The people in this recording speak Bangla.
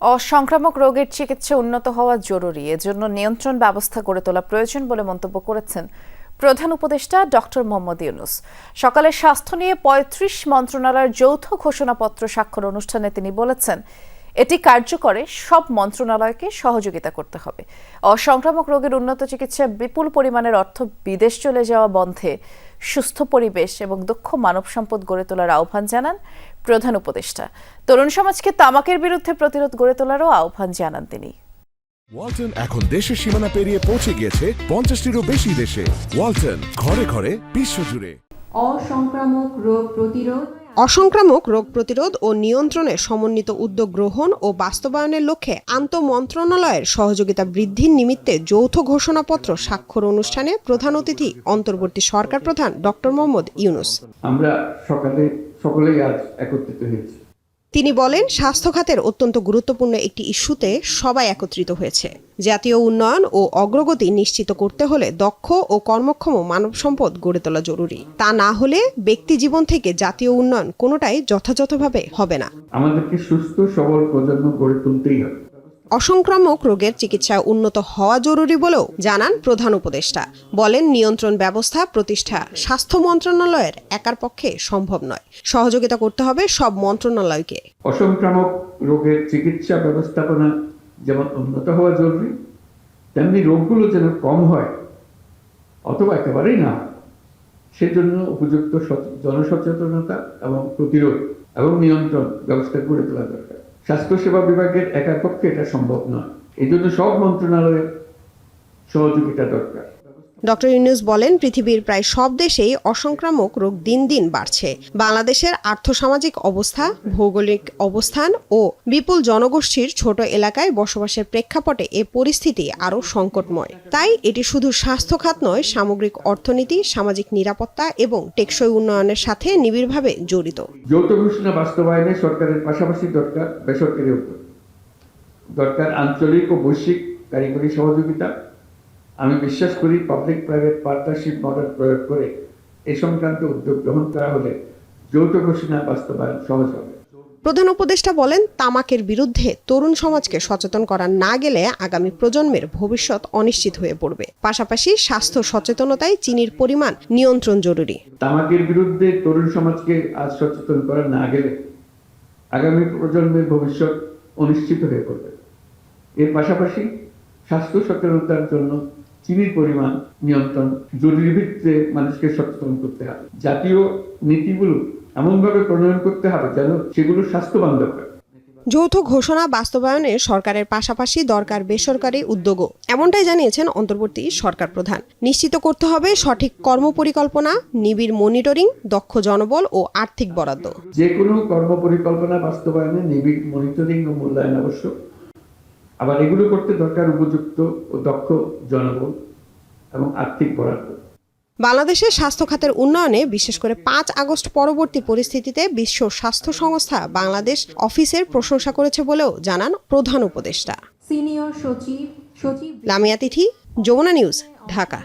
অসংক্রামক রোগের চিকিৎসা উন্নত হওয়া জরুরি। এজন্য নিয়ন্ত্রণ ব্যবস্থা গড়ে তোলা প্রয়োজন বলে মন্তব্য করেছেন প্রধান উপদেষ্টা ডক্টর মোহাম্মদ ইউনুস। সকালে স্বাস্থ্য নিয়ে পঁয়ত্রিশ মন্ত্রণালয়ের যৌথ ঘোষণাপত্র স্বাক্ষর অনুষ্ঠানে তিনি বলেছেন, এটি কার্যকরে, সব মন্ত্রণালয়কে সহযোগিতা করতে হবে। অসংক্রামক রোগের উন্নত চিকিৎসায় বিপুল পরিমাণের অর্থ বিদেশ চলে যাওয়া বন্ধে সুস্থ পরিবেশ এবং দক্ষ মানব সম্পদ গড়ে তোলার আহ্বান জানান প্রধান উপদেষ্টা। তরুণ সমাজকে তামাকের বিরুদ্ধে প্রতিরোধ গড়ে তোলারও আহ্বান জানান তিনি। ওয়ালটন এখন দেশের সীমানা পেরিয়ে পৌঁছে গিয়েছে পঞ্চাশটিরও বেশি দেশে। ওয়ালটন ঘরে ঘরে বিশ্বজুড়ে অসংক্রামক রোগ প্রতিরোধ অসংক্রামক রোগ প্রতিরোধ ও নিয়ন্ত্রণে সমন্বিত উদ্যোগ গ্রহণ ও বাস্তবায়নের লক্ষ্যে আন্তঃমন্ত্রণালয়ের সহযোগিতা বৃদ্ধির নিমিত্তে যৌথ ঘোষণাপত্র স্বাক্ষর অনুষ্ঠানে প্রধান অতিথি অন্তর্বর্তী সরকার প্রধান ডক্টর মোহাম্মদ ইউনুস। আমরা সকালে, সকলেই আজ একত্রিত হয়েছি। তিনি বলেন স্বাস্থ্য খাতের অত্যন্ত গুরুত্বপূর্ণ একটি ইস্যুতে সবাই একত্রিত হয়েছে। জাতীয় উন্নয়ন ও অগ্রগতি নিশ্চিত করতে হলে দক্ষ ও কর্মক্ষম মানব সম্পদ গড়ে তোলা জরুরি। তা না হলে ব্যক্তি জীবন থেকে জাতীয় উন্নয়ন কোনোটাই যথাযথভাবে হবে না। আমাদেরকে সুস্থ, সবল প্রজন্ম গড়ে তুলতেই হবে। অসংক্রামক রোগের চিকিৎসা উন্নত হওয়া জরুরি বলেও জানান প্রধান উপদেষ্টা। বলেন, নিয়ন্ত্রণ ব্যবস্থা প্রতিষ্ঠা স্বাস্থ্য মন্ত্রণালয়ের একার পক্ষে সম্ভব নয়। সহযোগিতা করতে হবে সব মন্ত্রণালয়কে। অসংক্রামক রোগের চিকিৎসা ব্যবস্থাপনা যেমন উন্নত হওয়া জরুরি, তেমনি রোগগুলো যেন কম হয় অথবা একেবারেই না সেজন্য উপযুক্ত জনসচেতনতা এবং প্রতিরোধ এবং নিয়ন্ত্রণ ব্যবস্থা গড়ে তোলা দরকার। স্বাস্থ্যসেবা বিভাগের একার পক্ষে এটা সম্ভব নয়। এই জন্য সব মন্ত্রণালয়ের সহযোগিতা দরকার। ডক্টর ইউনুস বলেন, পৃথিবীর প্রায় সব দেশেই অসংক্রামক রোগ দিন দিন বাড়ছে। বাংলাদেশের আর্থসামাজিক অবস্থা, ভৌগোলিক অবস্থান ও বিপুল জনগোষ্ঠীর ছোট এলাকায় বসবাসের প্রেক্ষাপটে এ পরিস্থিতি আরও সংকটময়। তাই এটি শুধু স্বাস্থ্য খাত নয়, সামগ্রিক অর্থনীতি, সামাজিক নিরাপত্তা এবং টেকসই উন্নয়নের সাথে নিবিড়ভাবে জড়িত। যৌথ ঘোষণা বাস্তবায়নে সরকারের পাশাপাশি দরকার বেসরকারি দরকার আঞ্চলিক ও বৈশ্বিক কারিগরি সহযোগিতা আমি বিশ্বাস করি পাবলিক প্রাইভেট পার্টনারশিপ মডেল প্রয়োগ করে এ সংক্রান্ত উদ্যোগ গ্রহণ করা হলে যৌথ ঘোষণা বাস্তবায়ন সহজ হবে। প্রধান উপদেষ্টা বলেন তামাকের বিরুদ্ধে তরুণ সমাজকে সচেতন করা না গেলে আগামী প্রজন্মের ভবিষ্যৎ অনিশ্চিত হয়ে পড়বে। পাশাপাশি স্বাস্থ্য সচেতনতায় চিনির পরিমাণ নিয়ন্ত্রণ জরুরি। তামাকের বিরুদ্ধে তরুণ সমাজকে আজ সচেতন করা না গেলে আগামী প্রজন্মের ভবিষ্যৎ অনিশ্চিত হয়ে পড়বে। এর পাশাপাশি স্বাস্থ্য সচেতনতার জন্য চিনির পরিমাণ নিয়ন্ত্রণ জরুরি ভিত্তিতে মানুষকে সচেতন করতে হবে। জাতীয় নীতিগুলো এমনভাবে প্রণয়ন করতে হবে যেন সেগুলো স্বাস্থ্য বান্ধব হয় যৌথ ঘোষণা বাস্তবায়নে সরকারের পাশাপাশি দরকার বেসরকারি উদ্যোগও এমনটাই জানিয়েছেন অন্তর্বর্তী সরকার প্রধান। নিশ্চিত করতে হবে সঠিক কর্মপরিকল্পনা নিবিড় মনিটরিং দক্ষ জনবল ও আর্থিক বরাদ্দ। যে কোনো কর্মপরিকল্পনা বাস্তবায়নে নিবিড় মনিটরিং ও মূল্যায়ন আবশ্যক। আবার এগুলো করতে দরকার উপযুক্ত ও দক্ষ জনবল এবং আর্থিক বরাদ্দ। বাংলাদেশের স্বাস্থ্য খাতের উন্নয়নে বিশেষ করে পাঁচ আগস্ট পরবর্তী পরিস্থিতিতে বিশ্ব স্বাস্থ্য সংস্থা বাংলাদেশ অফিসের প্রশংসা করেছে বলেও জানান প্রধান উপদেষ্টা। সিনিয়র সচিব সচিব লামিয়া তিথি যমুনা নিউজ ঢাকা।